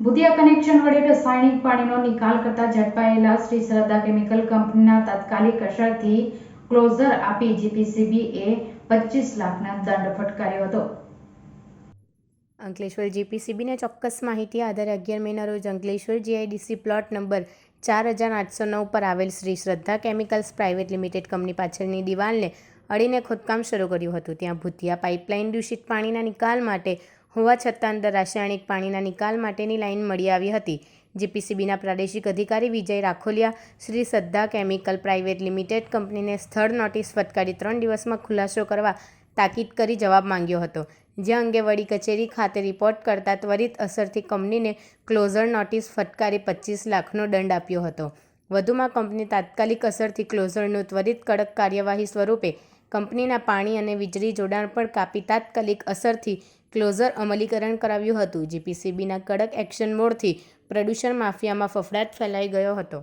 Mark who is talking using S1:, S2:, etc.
S1: ભૂતિયા connection વડે રાસાયણિક પાણીનો નિકાલ કરતા ઝડપાયેલા શ્રી શ્રદ્ધા કેમિકલ કંપનીના તાત્કાલિક અસરથી ક્લોઝર આપી જીપીસીબીએ પચીસ લાખના દંડ ફટકાર્યો હતો.
S2: અંકલેશ્વર જીપીસીબીને ચોક્કસ માહિતી આધારે અગિયાર મેના રોજ અંકલેશ્વર જીઆઈડીસી પ્લોટ નંબર ચાર હજાર આઠસો નવ પર આવેલ શ્રી શ્રદ્ધા કેમિકલ્સ પ્રાઇવેટ લિમિટેડ કંપની પાછળની દિવાલને અડીને ખોદકામ શરૂ કર્યું હતું. ત્યાં ભૂતિયા પાઇપલાઇન દૂષિત પાણીના નિકાલ માટે હોવા છતાં અંદર રાસાયણિક પાણીના નિકાલ માટેની લાઇન મળી આવી હતી જીપીસીબીના પ્રાદેશિક અધિકારી Vijay Rakholiya, Shri Saddha Chemical Private Limited કંપનીને સ્થળ નોટિસ ફટકારી ત્રણ દિવસમાં ખુલાસો કરવા તાકીદ કરી જવાબ માંગ્યો હતો, જે અંગે વડી કચેરી ખાતે રિપોર્ટ કરતા ત્વરિત અસરથી કંપનીને ક્લોઝર નોટિસ ફટકારી પચીસ લાખનો દંડ આપ્યો હતો. વધુમાં, કંપની તાત્કાલિક અસરથી ક્લોઝરનું ત્વરિત કડક કાર્યવાહી સ્વરૂપે કંપનીના પાણી અને વીજળી જોડાણ પણ કાપી તાત્કાલિક અસરથી ક્લોઝર અમલીકરણ કરાવ્યું હતું. જીપીસીબીના કડક એક્શન મોડથી પ્રદૂષણ માફિયામાં ફફડાટ ફેલાઈ ગયો હતો.